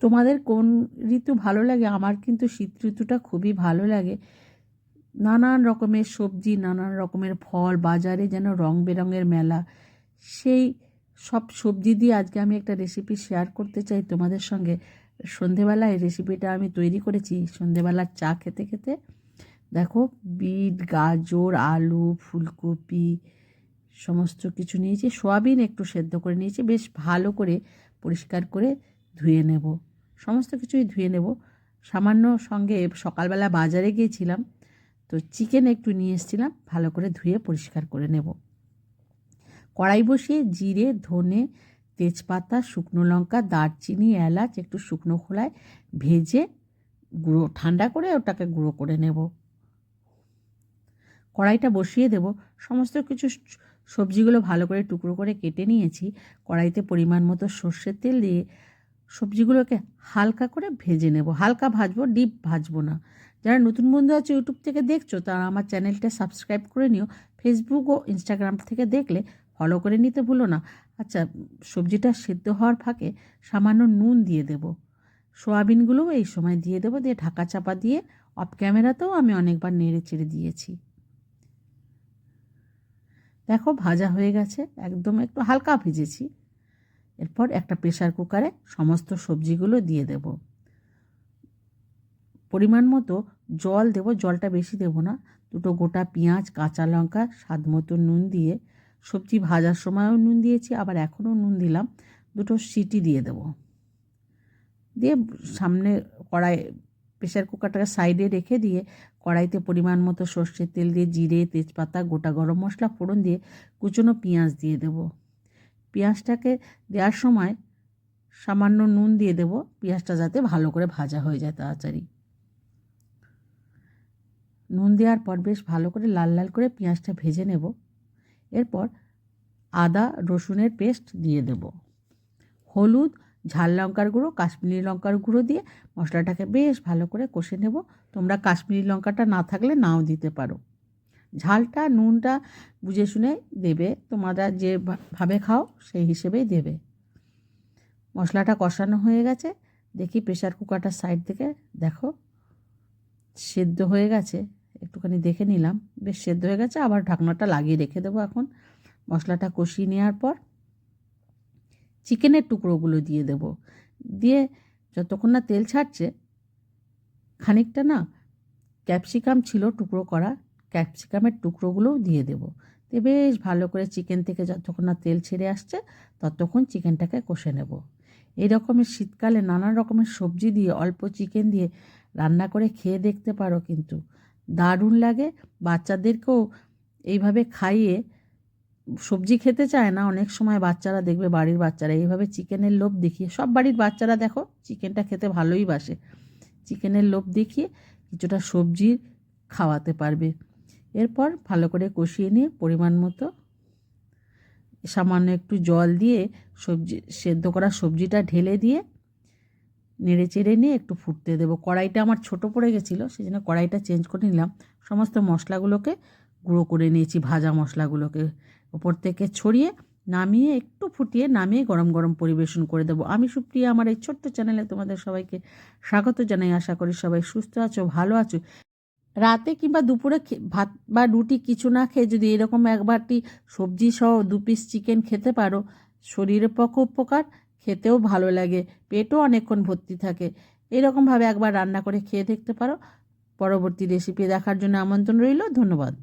তোমাদের কোন ঋতু ভালো লাগে? আমার কিন্তু শীত ঋতুটা খুবই ভালো লাগে। নানান রকমের সবজি, নানান রকমের ফল, বাজারে যেন রং বেরঙের মেলা, সেই সব সবজি দিয়ে আজকে আমি একটা রেসিপি শেয়ার করতে চাই তোমাদের সঙ্গে। সন্ধেবেলায় রেসিপিটা আমি তৈরি করেছি, সন্ধেবেলার চা খেতে খেতে। দেখো, বিট, গাজর, আলু, ফুলকপি, সমস্ত কিছু নিয়েছি, সোয়াবিন একটু সেদ্ধ করে নিয়েছি, বেশ ভালো করে পরিষ্কার করে ধুয়ে নেব। সমস্ত কিছুই ধুয়ে নেব। সামান্য সঙ্গে সকালবেলা বাজারে গিয়েছিলাম, তো চিকেন একটু নিয়ে এসেছিলাম, ভালো করে ধুয়ে পরিষ্কার করে নেব। কড়াই বসিয়ে জিরে, ধনে, তেজপাতা, শুকনো লঙ্কা, দারচিনি, এলাচ একটু শুকনো খোলায় ভেজে গুঁড়ো, ঠান্ডা করে ওটাকে গুঁড়ো করে নেব। কড়াইটা বসিয়ে দেব। সমস্ত কিছু সবজিগুলো ভালো করে টুকরো করে কেটে নিয়েছি। কড়াইতে পরিমাণ মতো সর্ষের তেল দিয়ে সবজিগুলোকে হালকা করে ভেজে নেব। হালকা ভাজবো, ডিপ ভাজবো না। যারা নতুন বন্ধু আছে ইউটিউব থেকে দেখছ, তারা আমার চ্যানেলটা সাবস্ক্রাইব করে নিও। ফেসবুক ও ইনস্টাগ্রাম থেকে দেখলে ফলো করে নিতে ভুলো না। আচ্ছা সবজিটা সেদ্ধ হওয়ার ফাঁকে সামান্য নুন দিয়ে দেব। সোয়াবিনগুলোও এই সময় দিয়ে দেবো, দিয়ে ঢাকা চাপা দিয়ে অফ ক্যামেরাতেও আমি অনেকবার নেড়ে চেড়ে দিয়েছি। দেখো, ভাজা হয়ে গেছে। একদম একটু হালকা ভেজেছি। এরপর একটা প্রেশার কুকারে সমস্ত সবজিগুলো দিয়ে দেব। পরিমাণ মতো জল দেব, জলটা বেশি দেব না। দুটো গোটা পেঁয়াজ, কাঁচা লঙ্কা, স্বাদ মতো নুন দিয়ে, সবজি ভাজার সময়ও নুন দিয়েছি, আবার এখনও নুন দিলাম। দুটো সিটি দিয়ে দেব। দিয়ে সামনে কড়াই প্রেশার কুকারটাকে সাইডে রেখে দিয়ে কড়াইতে পরিমাণ মতো সর্ষের তেল দিয়ে জিরে, তেজপাতা, গোটা গরম মশলা ফোড়ন দিয়ে কুচনো পেঁয়াজ দিয়ে দেব। পেঁয়াজটাকে দেওয়ার সময় সামান্য নুন দিয়ে দেব। পেঁয়াজটা যাতে ভালো করে ভাজা হয়ে যায় তাড়াতাড়ি। নুন দেওয়ার পর বেশ ভালো করে লাল লাল করে পেঁয়াজটা ভেজে নেব। এরপর আদা, রসুনের পেস্ট দিয়ে দেব। হলুদ, ঝাল লঙ্কার গুঁড়ো, কাশ্মীরি লঙ্কার গুঁড়ো দিয়ে মশলাটাকে বেশ ভালো করে কষে নেব। তোমরা কাশ্মীরি লঙ্কাটা না থাকলে নাও দিতে পারো। ঝালটা, নুনটা বুঝে শুনে দেবে। তোমরা যেভাবে খাও সেই হিসেবেই দেবে। মশলাটা কষানো হয়ে গেছে। দেখি প্রেশার কুকারটার সাইড থেকে, দেখো, সেদ্ধ হয়ে গেছে। একটুখানি দেখে নিলাম। বেশ সেদ্ধ হয়ে গেছে। আবার ঢাকনাটা লাগিয়ে রেখে দেবো এখন। মশলাটা কষিয়ে নেওয়ার পর চিকেনের টুকরোগুলো দিয়ে দেব। দিয়ে যতক্ষণ না তেল ছাড়ছে, খানিকটা না ক্যাপসিকাম ছিল টুকরো করা। ক্যাপসিকামের টুকরোগুলোও দিয়ে দেব। দিয়ে বেশ ভালো করে চিকেন থেকে যতক্ষণ না তেল ছেড়ে আসছে, ততক্ষণ চিকেনটাকে কষে নেব। এই রকমের শীতকালে নানান রকমের সবজি দিয়ে, অল্প চিকেন দিয়ে রান্না করে খেয়ে দেখতে পারো কিন্তু দারুণ লাগে। বাচ্চাদেরকেও এইভাবে খাইয়ে সবজি খেতে চায় না, অনেক সময় বাচ্চারা দেখবে বাড়ির বাচ্চারা এইভাবে চিকেনের লোভ দেখিয়ে, সব বাড়ির বাচ্চারা দেখো চিকেনটা খেতে ভালোই বাসে। চিকেনের লোভ দেখিয়ে কিছুটা সবজি খাওয়াতে পারবে। এরপর ভালো করে কষিয়ে নিয়ে পরিমাণ মতো সামান্য একটু জল দিয়ে সবজি, সেদ্ধ করা সবজিটা ঢেলে দিয়ে নেড়ে চেড়ে নিয়ে একটু ফুটতে দেবো। কড়াইটা আমার ছোট পড়ে গেছিল সেই জন্য কড়াইটা চেঞ্জ করে নিলাম। সমস্ত মশলাগুলোকে গুঁড়ো করে নিয়েছি, ভাজা মশলাগুলোকে। ওপর থেকে ছড়িয়ে নামিয়ে একটু ফুটিয়ে নামিয়ে গরম গরম পরিবেশন করে দেবো। আমি সুপ্রিয়া, আমার এই ছোট্ট চ্যানেলে তোমাদের সবাইকে স্বাগত জানাই। আশা করি সবাই সুস্থ আছো, ভালো আছো। রাতে কিংবা দুপুরে ভাত বা রুটি কিছু না খেয়ে যদি এরকম একবারটি সবজি সহ দু পিস চিকেন খেতে পারো শরীরের পক্ষে উপকার, খেতেও ভালো লাগে, পেটও অনেকক্ষণ ভর্তি থাকে। এরকমভাবে একবার রান্না করে খেয়ে দেখতে পারো। পরবর্তী রেসিপি দেখার জন্য আমন্ত্রণ রইল, ধন্যবাদ।